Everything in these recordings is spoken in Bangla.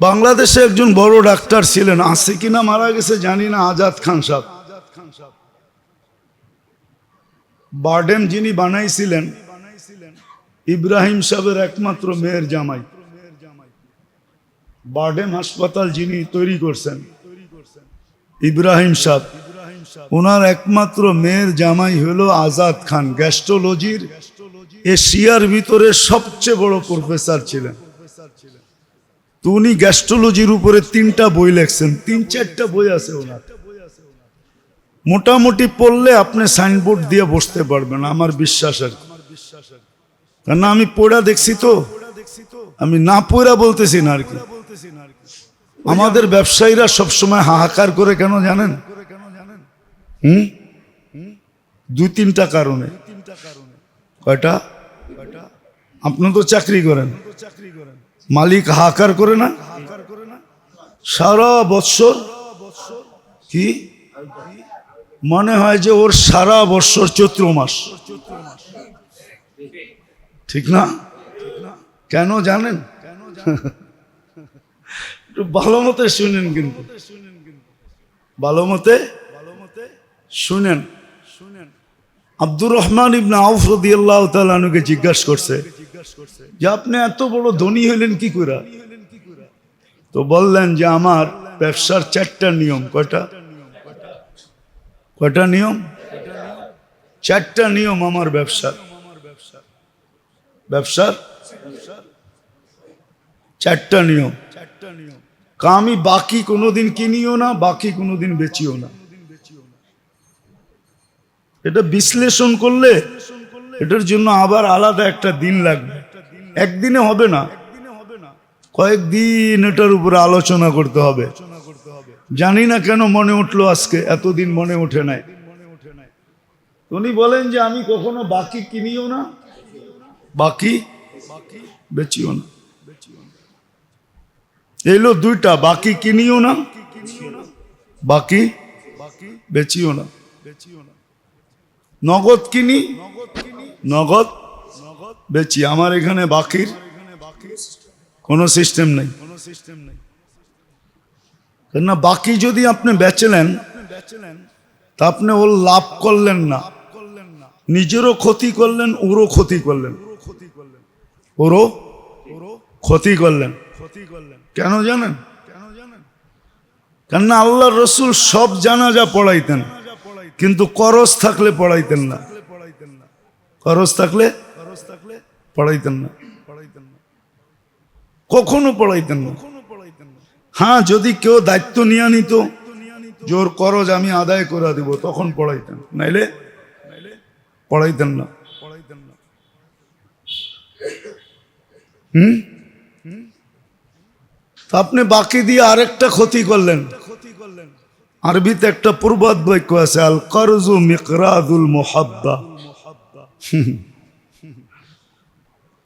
বাংলাদেশে একজন বড় ডাক্তার ছিলেন, আছে কিনা মারা গেছে জানি না, আজাদ খান সাহেব। বার্ডেম যিনি বানাইছিলেন, ইব্রাহিম সাহেবের একমাত্র মেয়ের জামাই। বার্ডেম হাসপাতাল যিনি তৈরি করছেন, ইব্রাহিম সাহেব, ওনার একমাত্র মেয়ের জামাই হলো আজাদ খান, গ্যাস্ট্রোলজির এশিয়ার ভিতরে সবচেয়ে বড় প্রফেসর ছিলেন। তো উনি গ্যাস্ট্রোলজির উপরে তিনটা বই লেখছেন। তিন, চারটা বই আছে ওনার। মোটামুটি পড়লে আপনি সাইনবোর্ড দিয়ে বসতে পারবেন, আমার বিশ্বাস আর। কেন আমি পড়া দেখছি তো, আমি না পড়া বলতেছি না আর কি। আমাদের ব্যবসায়ীরা সবসময় হাহাকার করে কেন জানেন? হুম? দুই, তিনটা কারণে। কয়টা? আপনি তো চাকরি করেন চাকরি করেন। মালিক হাহাকার করে না? সারা বৎসর কি? মনে হয় যে ওর সারা বৎসর চৈত্র মাস। ঠিক না? কেন জানেন? ভালো মতে শুনেন কিন্তু। ভালো মতে শুনেন। আব্দুর রহমান ইবনে আউফ রাদিয়াল্লাহু তাআলা আনুকে জিজ্ঞাসা করছে যে আপনি এত বড় ধনী হইলেন কি করে তো বললেন যে আমার ব্যবসার চারটা নিয়ম কয়টা? কয়টা নিয়ম? চারটা নিয়ম আমার ব্যবসার। ব্যবসার? চারটা নিয়ম। আমি বাকি কোনোদিন কিনিও না বাকি কোনোদিন বেচিও না। এটা বিশ্লেষণ করলে এটার জন্য আবার আলাদা একটা দিন লাগবে। একদিনে হবে না। কয়েকদিন এটার উপরে আলোচনা করতে হবে। জানি না কেন মনে উঠল আজকে, এতদিন মনে ওঠে নাই। উনি বলেন যে আমি কখনো বাকি কিনিও না, বাকি বেচিও না। এলো দুইটা, বাকি কিনিও না, বাকি বেচিও না। নগদ কিনি নগদ বেচি। আমার এখানে বাকির কোনো সিস্টেম নেই। কেননা বাকি যদি আপনি বেচলেন, তা আপনি ওর লাভ করলেন না। নিজেরও ক্ষতি করলেন, ওরও ক্ষতি করলেন। ওরও ক্ষতি করলেন। কেন জানেন? কেননা আল্লাহ রসুল সব জানাজা পড়াইতেন, কিন্তু করস থাকলে পড়াইতেন না। করজ থাকলে পড়াইতেন না। কখনো পড়াইতেন না। হ্যাঁ যদি কেউ দায়িত্ব নিয়ে নিত, জোর করজ আমি আদায় করে দিব, তখন পড়াইতেন। নাইলে পড়াইতেন না। হুম? আপনি বাকি দিয়ে আরেকটা ক্ষতি করলেন। আরবিতে একটা পূর্বাদ বাক্য আছে আল করজু মিকরাদুল মোহাব্বা।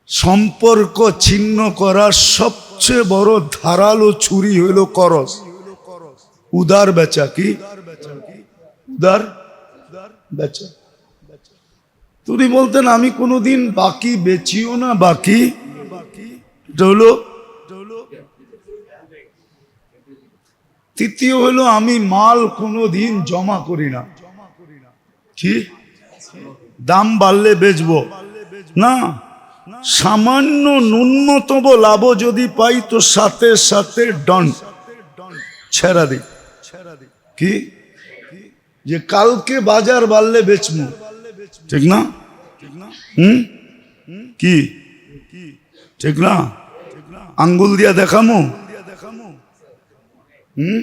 সম্পর্ক ছিন্ন করার সবচেয়ে বড় ধারালো ছুরি হইল করস উদার বেচা কি? উদার বেচা। তুমি বলতেন আমি কোনোদিন বাকি বেচিও না, বাকি তৃতীয় হলো আমি মাল কোনোদিন জমা করি না। কি? দাম বাড়লে বেচবো। না, সামান্য ন্যূনতম লাভ যদি পাই তো সাথে সাথে ডন ছেড়া দিই। কি? যে কালকে বাজার বাড়লে বেচবো। ঠিক না? হুম? কি? ঠিক না? আঙ্গুল দিয়া দেখামো। হুম?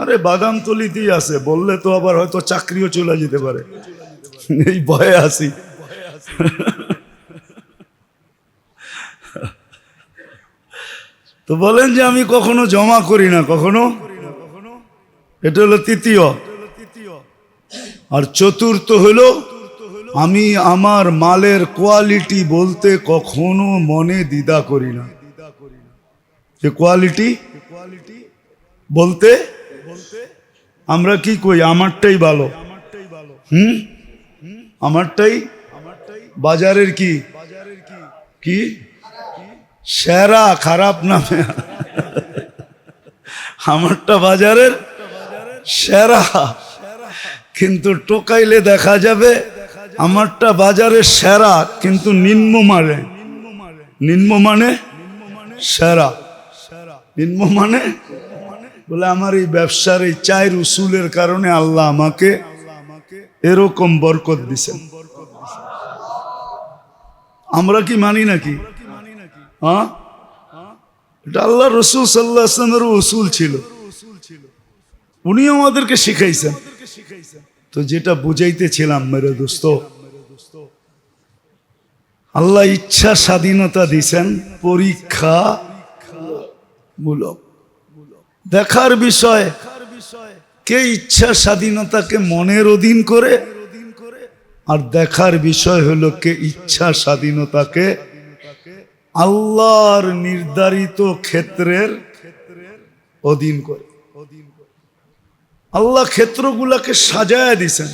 আরে বাদাম তলিতেই আছে, বললে তো আবার হয়তো চাকরিও চলে যেতে পারে। এই ভয়ে আসি তো বলেন যে আমি কখনো জমা করি না, কখনো? এটা হলো তৃতীয়। আর চতুর্থ হলো, আমি আমার মালের কোয়ালিটি বলতে কখনো মনে দ্বিধা করি না। যে কোয়ালিটি বলতে? আমরা কি কই? আমারটাই ভালো। হুম? আমারটাই বাজারের কি? কি? সেরা খারাপ নামে। আমারটা বাজারের সেরা। কিন্তু টোকাইলে দেখা যাবে আমারটা বাজারের সেরা, কিন্তু নিম্ন মানে। নিম্ন মানে সেরা। নিম্ন মানে বলে আমার এই ব্যবসার এই চায়ের উসুলের কারণে আল্লাহ আমাকে এরকম বরকত দিছেন। আমরা কি মানি নাকি? হ্যাঁ? আল্লাহ রসুল সাল্লাহ আসলামের উসুল ছিল। উনি আমাদেরকে শিখাইছেন। তো যেটা বুঝাইতেছিলাম, মেরে দোস্ত, আল্লাহ ইচ্ছা স্বাধীনতা দিছেন পরীক্ষা মূলক দেখার বিষয় কে ইচ্ছা স্বাধীনতাকে মনের অধীন করে? আর দেখার বিষয় হলো কে ইচ্ছা স্বাধীনতাকে? আল্লাহর নির্ধারিত ক্ষেত্রের অধীন করে। আল্লাহ ক্ষেত্রগুলাকে সাজায় দিছেন।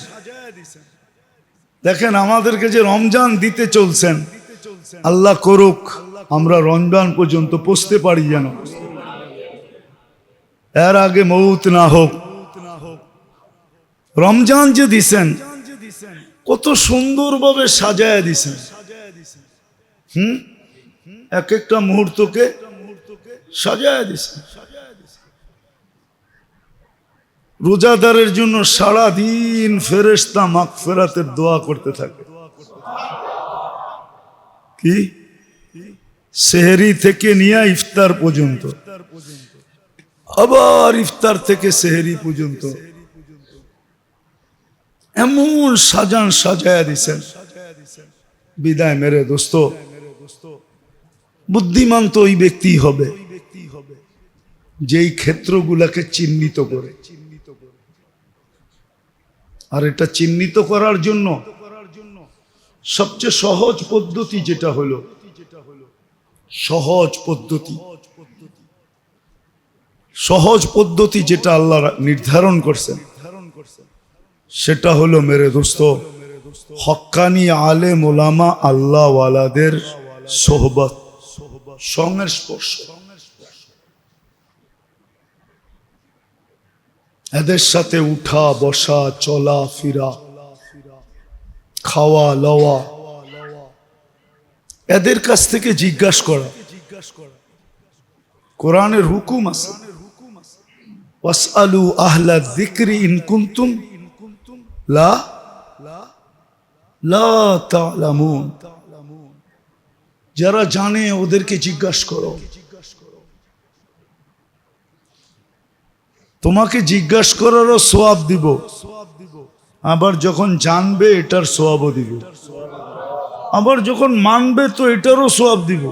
দেখেন, আমাদেরকে যে রমজান দিতে চলছেন, আল্লাহ করুক, আমরা রমজান পর্যন্ত পৌঁছতে পারি যেন। এর আগে মৌত না হোক রমজান যে দিছেন, কত সুন্দরভাবে সাজায় দিছেন। হুম? এক একটা মুহূর্তকে সাজায় দিছেন। রোজাদারের জন্য সারা দিন ফেরেস্তা মাক ফেরাতের দোয়া করতে থাকে। কি? সেহেরি থেকে নিয়ে ইফতার পর্যন্ত। আবার ইফতার থেকে সেহেরি পর্যন্ত। এমন সাজান সাজায়া দিছেন। বিদায় মেরে দোস্ত, বুদ্ধিমান তো ওই ব্যক্তি হবে, যেই ক্ষেত্রগুলাকে চিহ্নিত করে। আর এটা চিহ্নিত করার জন্য সবচেয়ে সহজ পদ্ধতি যেটা হলো, সহজ পদ্ধতি। সহজ পদ্ধতি যেটা আল্লাহ নির্ধারণ করছেন। সেটা হলো, মেরে দোস্ত, হক্কানি আলে মোলামা আল্লাহ ওয়ালাদের সোহবত সংস্পর্শ এদের সাথে উঠা, বসা, চলা, ফিরা, খাওয়া, লওয়া, এদের কাছ থেকে জিজ্ঞাসা করা। কোরআনের হুকুম আছে। ওয়াসআলু আহলা যিকরি ইন লা যারা জানে, ওদেরকে জিজ্ঞাসা করো। তোমাকে জিজ্ঞাসা করারও সোয়াব দিব। আবার যখন জানবে, এটার সোয়াবও দিব। আবার যখন মানবে, তো এটারও সোয়াব দিব।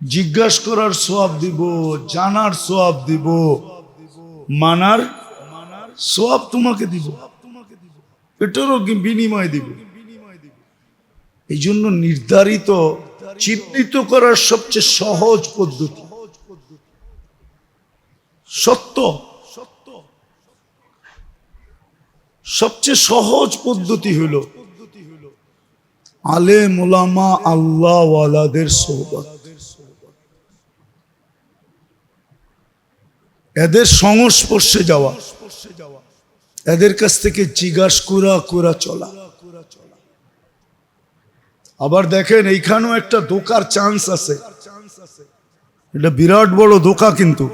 জিজ্ঞাসা করার সোয়াব দিব, জানার সোয়াব দিব, মানার সোয়াব তোমাকে দিব। এটারও বিনিময় দিব। এই জন্য নির্ধারিত, চিহ্নিত করার সবচেয়ে সহজ পদ্ধতি। সত্য। সবচেয়ে সহজ পদ্ধতি হল, আলে মোলামা আল্লাহ ওয়ালাদের সোহবত এদের সংস্পর্শে যাওয়া। এদের কাছ থেকে জিজ্ঞাস করা করা চলা। আবার দেখেন, এইখানেও একটা দোকার চান্স আছে। এটা বিরাট বড় দোকা কিন্তু।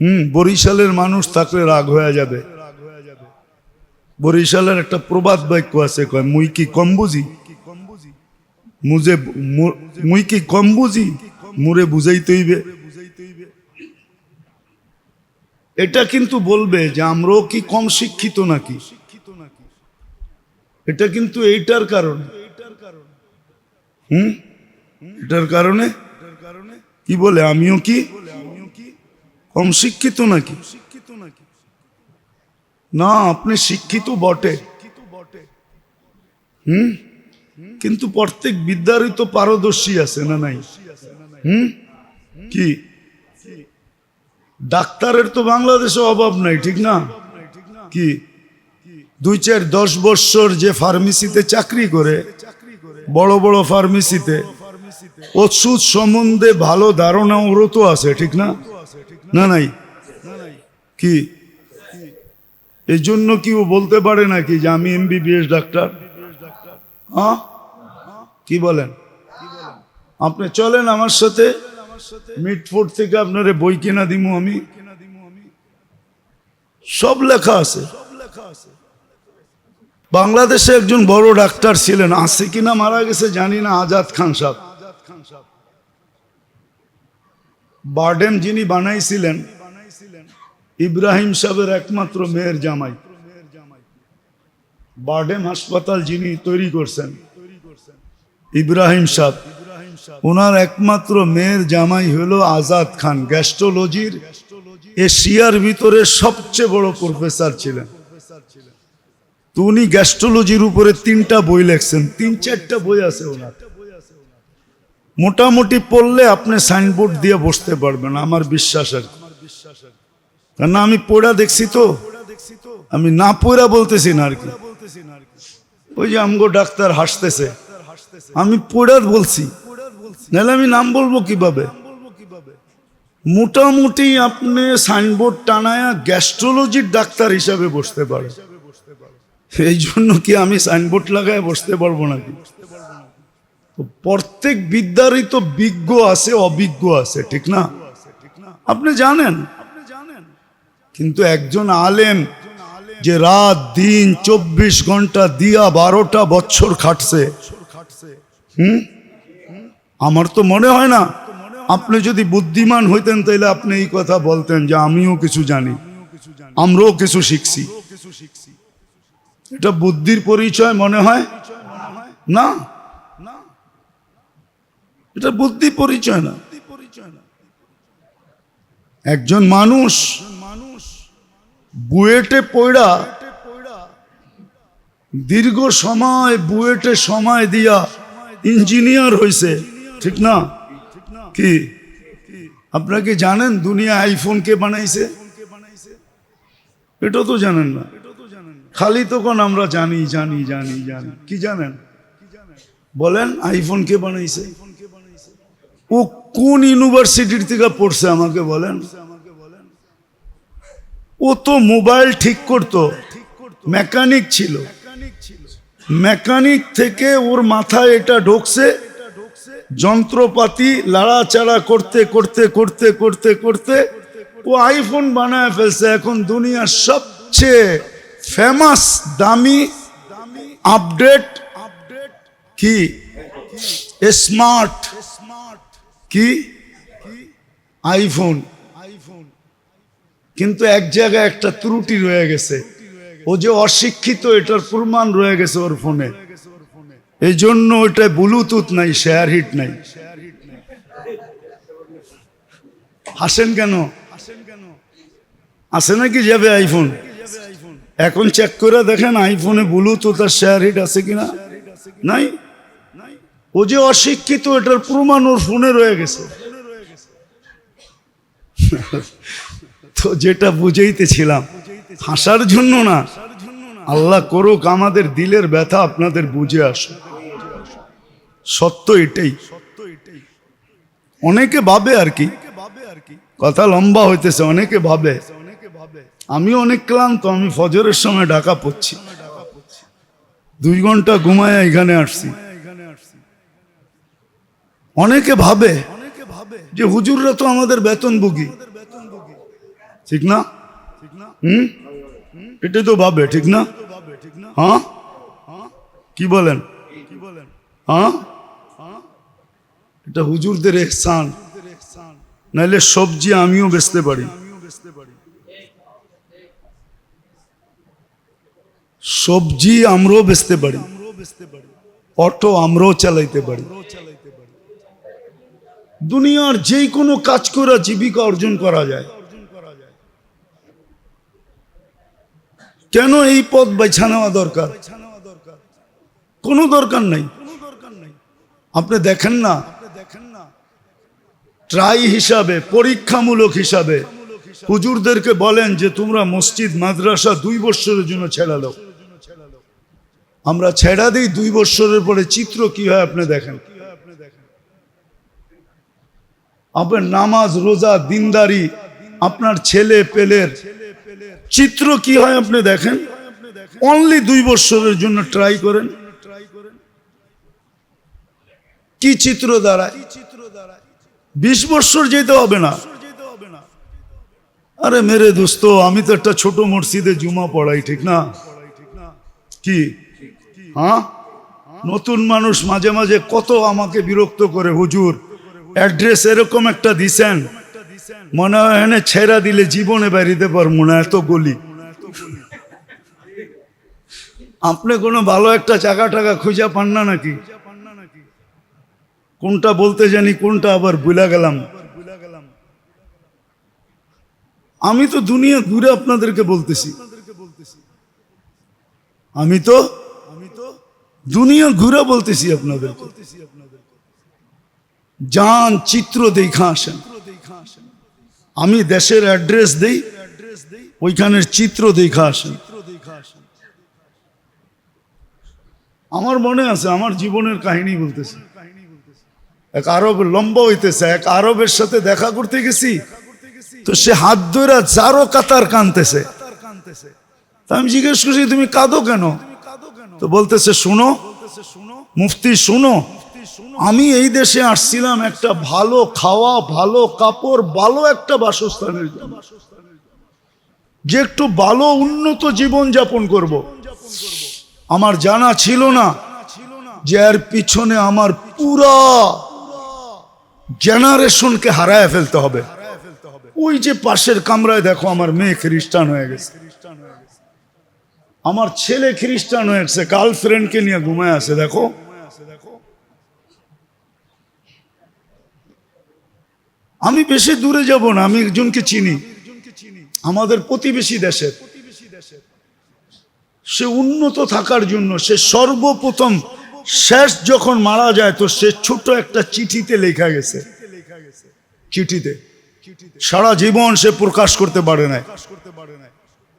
হুম, বরিশালের মানুষ থাকলে রাগ হয়ে যাবে। বরিশালের একটা প্রবাদ বাক্য আছে, কয়, মুই কি কম বুঝি? মুজে মুই কি কম বুঝি? মুরে বুঝাইতে এটা কিন্তু বলবে যে আমরাও কি কম শিক্ষিত নাকি? এটা কিন্তু এইটার কারণে। হুম? এটার কারণে? কি বলে? আমিও কি কম শিক্ষিত নাকি? না, আপনি শিক্ষিত বটে। হুম? কিন্তু প্রত্যেক বিদ্যারই তো পারদর্শী আছে না নাই? হুম? কি? ডাক্তারের তো বাংলাদেশে অভাব নাই, ঠিক না? কি? দুই চার দশ বৎসর যে ফার্মেসিতে চাকরি করে, বড় বড় ফার্মেসিতে, ওষুধ সম্বন্ধে ভালো ধারণা ওরও তো আছে, ঠিক না? না নাই? কি? এই জন্য কি ও বলতে পারে নাকি যে আমি এমবিবিএস ডাক্তার? কি বলেন? আপনি চলেন আমার সাথে। মিটফোর্ড থেকে আপনারে বই কিনা দিমু আমি। সব লেখা আছে। বাংলাদেশে একজন বড় ডাক্তার ছিলেন আছে কিনা মারা গেছে জানি না আজাদ খান সাহেব। বার্ডেম যিনি বানাইছিলেন ইব্রাহিম সাহেবের একমাত্র মেয়ের জামাই। বার্ডেম হাসপাতাল যিনি তৈরি করছেন ইব্রাহিম সাহেব। ওনার একমাত্র মেয়ের জামাই হলো আজাদ খান, গ্যাস্ট্রোলজির এশিয়ার ভিতরে সবচেয়ে বড় প্রফেসর ছিলেন। তো উনি গ্যাস্ট্রোলজির উপরে তিনটা বই লেখছেন, তিন চারটা বই আছে ওনার। মোটামুটি পড়লে আপনি সাইনবোর্ড দিয়ে বসতে পারবেন, আমার বিশ্বাস আর। কেন আমি পড়া দেখছি তো, আমি না পড়া বলতেছি না আর কি। ওই যে আমগো ডাক্তার হাসতেছে, আমি পড়া বলছি। নাহলে আমি নাম বলব কীভাবে? মোটামুটি আপনি সাইনবোর্ড টানায়া গ্যাস্ট্রোলজির ডাক্তার হিসাবে বসতে পারে এই জন্য কি আমি সাইনবোর্ড লাগায় বসতে পারব নাকি? প্রত্যেক বিদ্যারই তো বিজ্ঞ আছে অভিজ্ঞ আছে, ঠিক না? আপনি জানেন? কিন্তু একজন আলেম যে রাত, দিন, চব্বিশ ঘণ্টা দিয়া বারোটা বছর খাটছে, হুম? আমার তো মনে হয় না। আপনি যদি বুদ্ধিমান হইতেন তাহলে আপনি এই কথা বলতেন যে আমিও কিছু জানি। আমরাও কিছু শিখছি। এটা বুদ্ধির পরিচয় মনে হয়? না। এটা বুদ্ধি পরিচয় না। একজন মানুষ বুয়েটে পড়া দীর্ঘ সময় বুয়েটে সময় দিয়া ইঞ্জিনিয়ার হয়েছে ঠিক না? কি? আপনারা কি জানেন দুনিয়া আইফোন কে বানাইছে? এটা তো জানেন না। খালি তখন আমরা জানি জানি জানি জানি। কি জানেন? বলেন আইফোন কে বানাইছে? ও কোন ইউনিভার্সিটির থেকে পড়ছে আমাকে বলেন। ও তো মোবাইল ঠিক করতো। মেকানিক ছিল। মেকানিক থেকে ওর মাথায় এটা ঢোকছে। যন্ত্রপাতি লাড়াচাড়া করতে করতে করতে করতে করতে ও আইফোন বানায় ফেলছে। এখন দুনিয়ার সবচেয়ে ফেমাস দামি আপডেট আপডেট কি? স্মার্ট স্মার্ট কি? আইফোন আইফোন কিন্তু এক জায়গায় একটা ত্রুটি রয়ে গেছে। ও যে অশিক্ষিত, এটার প্রমাণ রয়ে গেছে ওর ফোনে। এই জন্য ওটা ব্লুটুথ নাই শেয়ার হিট নাই। হাসেন কেন? আছে নাকি যাবে আইফোন এখন চেক করে দেখেন আইফোনে ব্লুটুথ আর শেয়ার হিট আছে কিনা? নাই? ও যে অশিক্ষিত, এটার প্রমাণ ওর ফোনে রয়ে গেছে। তো যেটা বুঝাইতেছিলাম, হাসার জন্য না। আল্লাহ করুক আমাদের দিলের ব্যথা আপনাদের বুঝে আসুক। সত্য এটাই। অনেকে ভাবে আর কি, কথা লম্বা হইতেছে, অনেকে ভাবে। আমি অনেক ক্লান্ত, আমি ফজরের সময় ঢাকা পড়ছি। দুই ঘণ্টা ঘুমায় এখানে আসছি। অনেকে ভাবে যে হুজুররা তো আমাদের বেতন বেতনভোগী ঠিক না? হুম? এটাই তো ভাবে, ঠিক না? হ্যাঁ? কি বলেন? হ্যাঁ? এটা হুজুরদের এহসান। নাইলে সবজি আমিও বেচতে পারি। সবজি আমরাও বেচতে পারি। অটো আমরাও চালাইতে পারি। দুনিয়ার যে কোনো কাজ করে জীবিকা অর্জন করা যায়। কেন এই পথ বেছা নেওয়া দরকার? কোনো দরকার নাই। আপনি দেখেন না ট্রাই হিসাবে, পরীক্ষামূলক হিসাবে। হুজুরদেরকে বলেন যে, তোমরা মসজিদ, মাদ্রাসা দুই বছরের জন্য ছেড়ে আমরা ছেড়া দিই দুই বছরের পরে। চিত্র কি হয় আপনি দেখেন। আপনার নামাজ, রোজা, দিনদারি, আপনার ছেলে পেলের চিত্র কি হয় আপনি দেখেন? অনলি দুই বৎসরের জন্য ট্রাই করেন। কি চিত্র দাঁড়ায় বিশ বৎসর যেতে হবে না। আরে মেরে দোস্ত, আমি তো একটা ছোট মসজিদে জুমা পড়াই, ঠিক না? কি? হ্যাঁ? নতুন মানুষ মাঝে মাঝে কত আমাকে বিরক্ত করে, হুজুর। অ্যাড্রেস এরকম একটা দিছেন। মনে হয় এনে ছেড়া দিলে জীবনে বেরিতে পারব না, এত গলি। আপনি কোনো ভালো একটা চাকা টাকা খুঁজে পান না নাকি? কোনটা বলতে জানি, কোনটা আবার ভুলা গেলাম। আমি তো দুনিয়া ঘুরে আপনাদেরকে বলতেছি। আমি তো আমি তো দুনিয়া ঘুরে বলতেছি আপনাদের যান, চিত্র দেখা আসেন। আমি দেশের অ্যাড্রেস দেই, ওইখানের চিত্র দেখা আসেন। আমার মনে আছে, আমার জীবনের কাহিনী বলতেছি। এক আরব লম্বা হইতেছে, এক আরবের সাথে দেখা করতে গেছি। তো সে হাত ধরে যারো কাতার কানতেছে। আমি জিজ্ঞেস করছি, তুমি কাঁদো কেন? তো বলতেছে, শুনো, মুফতি, শুনো, আমি এই দেশে আসছিলাম একটা ভালো খাওয়া, ভালো কাপড়, ভালো একটা বাসস্থানের জন্য। যে একটু ভালো, উন্নত জীবন যাপন করব। আমার জানা ছিল না যে এর পিছনে আমার পুরা জেনারেশনকে হারায় ফেলতে হবে। ওই যে পাশের কামরায় দেখো আমার মেয়ে খ্রিস্টান হয়ে গেছে। আমার ছেলে খ্রিস্টান হয়ে গেছে গার্লফ্রেন্ডকে নিয়ে ঘুমায় আছে, দেখো। আমি বেশি দূরে যাব না, আমি একজনকে চিনি। আমাদের প্রতিবেশী দেশের। সে উন্নত থাকার জন্য, সে সর্বপ্রথম শেষ যখন মারা যায়, তো সে ছোট একটা চিঠিতে লেখা গেছে। চিঠিতে। সারা জীবন সে প্রকাশ করতে পারে না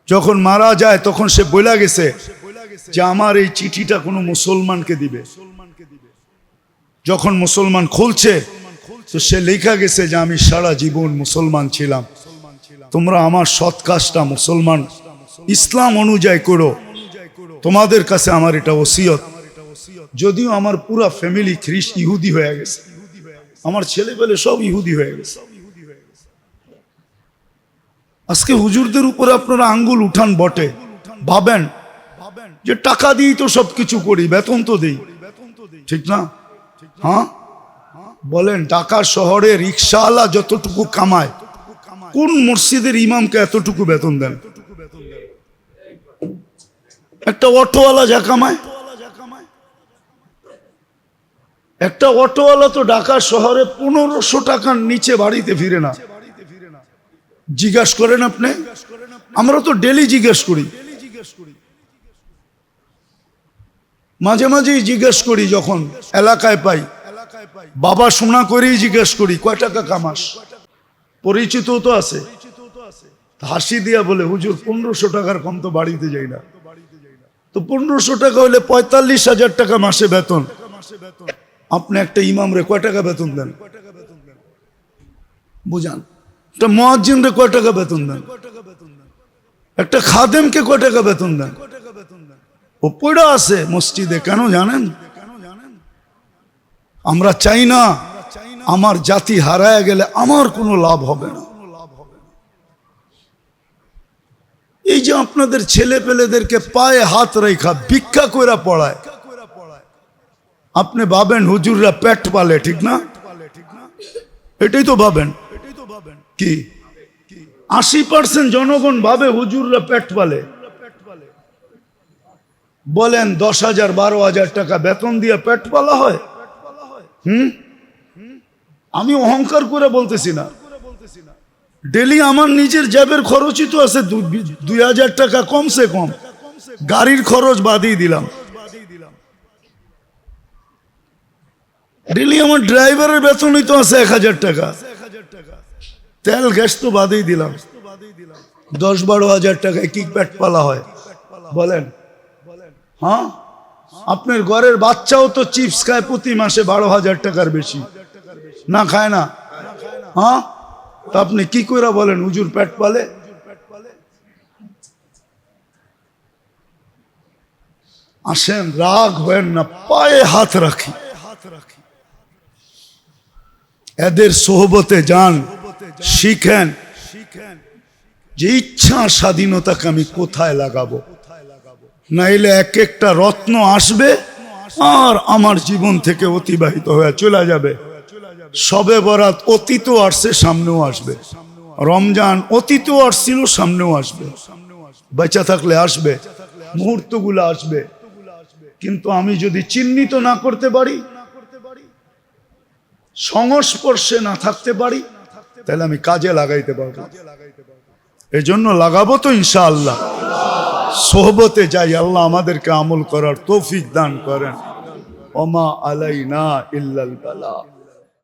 যখন মারা যায়, তখন সে বইলা গেছে যে আমার এই চিঠিটা কোনো মুসলমানকে দিবে। যখন মুসলমান খুলছে, তো সে লেখা গেছে যে আমি সারা জীবন মুসলমান ছিলাম। তোমরা আমার সৎ কাজটা মুসলমান। ইসলাম অনুযায়ী করো। তোমাদের কাছে আমার এটা ওসিয়ত। যদিও আমার পুরা ফ্যামিলি খ্রিস্ট ইহুদি হয়ে গেছে। আমার ছেলে পেলে সব ইহুদি হয়ে গেছে। আজকে হুজুরদের উপরে আপনারা আঙ্গুল উঠান বটে। ভাবেন যে টাকা দিয়েই তো সব কিছু করি, বেতন তো দেই। ঠিক না? হ্যাঁ? বলেন, ঢাকা শহরে রিক্সাওয়ালা যতটুকু কামায়, কোন মসজিদের ইমামকে এতটুকু বেতন দেন? একটা অটোওয়ালা যা কামায় একটা অটোওয়ালা তো ঢাকা শহরে পনেরোশো টাকার নিচে বাড়িতে ফিরে না। জিজ্ঞাসা করেন আপনি? আমরা তো ডেলি জিজ্ঞেস করি। মাঝে মাঝেই জিজ্ঞেস করি যখন এলাকায় পাই। বাবা শোনা করেই জিজ্ঞেস করি, কয় টাকা কামাস? পরিচিত তো আছে। হাসি দিয়া বলে, হুজুর, পনেরোশো টাকার কম তো বাড়িতে যাই না। তো পনেরোশো টাকা হলে পঁয়তাল্লিশ হাজার টাকা মাসে বেতন মাসে বেতন। আপনি একটা ইমাম রে কয় টাকা বেতন দেন? বুঝান। একটা মহাজিন রে কয় টাকা বেতন দেন? একটা খাদেমকে কয় টাকা বেতন দেন? ও পড়া আছে মসজিদে, কেন জানেন? আমরা চাই না আমার জাতি হারায় গেলে আমার কোনো লাভ হবে না। এই যে আপনাদের ছেলে পেলেদেরকে পায়ে হাত রেখা ভিক্ষা কইরা পড়ায় আপনি ভাবেন হুজুররা পেট পালে, ঠিক না? এটাই তো ভাবেন। কি? আশি পার্সেন্ট জনগণ ভাবে হুজুররা পেট পালে। বলেন দশ হাজার, বারো হাজার টাকা বেতন দিয়ে পেট পালা হয়? হুম? আমি অহংকার করে বলতেছি না। ডেলি আমার নিজের জ্যাবের খরচই তো আছে দুই হাজার টাকা কমসে কম। গাড়ির খরচ বাদিয়ে দিলাম। ডেলি আমার ড্রাইভারের বেতনই তো আছে এক হাজার টাকা। তেল, গ্যাস তো বাদেই দিলাম। দশ বারো হাজার টাকায় কি পেট পালা হয়? বলেন। হ্যাঁ? আপনার ঘরের বাচ্চাও তো চিপস খায় প্রতি মাসে বারো হাজার টাকার বেশি। না খায় না? হ্যাঁ? তা আপনি কি করে বলেন উজুর পেট পালে? আসেন, রাগ হয়েন না, পায়ে হাত রাখি। এদের সোহবতে যান, শিখেন যে ইচ্ছা স্বাধীনতাকে আমি কোথায় লাগাবো? নাইলে এক একটা রত্ন আসবে আর আমার জীবন থেকে অতিবাহিত হয়ে চলে যাবে। সবে বরাত অতীতও আসছে, সামনেও আসবে। রমজান অতীতও আসছিল, সামনেও আসবে। বেঁচা থাকলে আসবে, মুহূর্তগুলো আসবে। কিন্তু আমি যদি চিহ্নিত না করতে পারি সংস্পর্শে না থাকতে পারি, তাহলে আমি কাজে লাগাইতে পারব। এই জন্য লাগাবো তো ইনশাআল্লাহ। সোহবতে যাই, আল্লাহ আমাদেরকে আমল করার তৌফিক দান করেন। ওমা আলাইনা ইল্লাল বালা।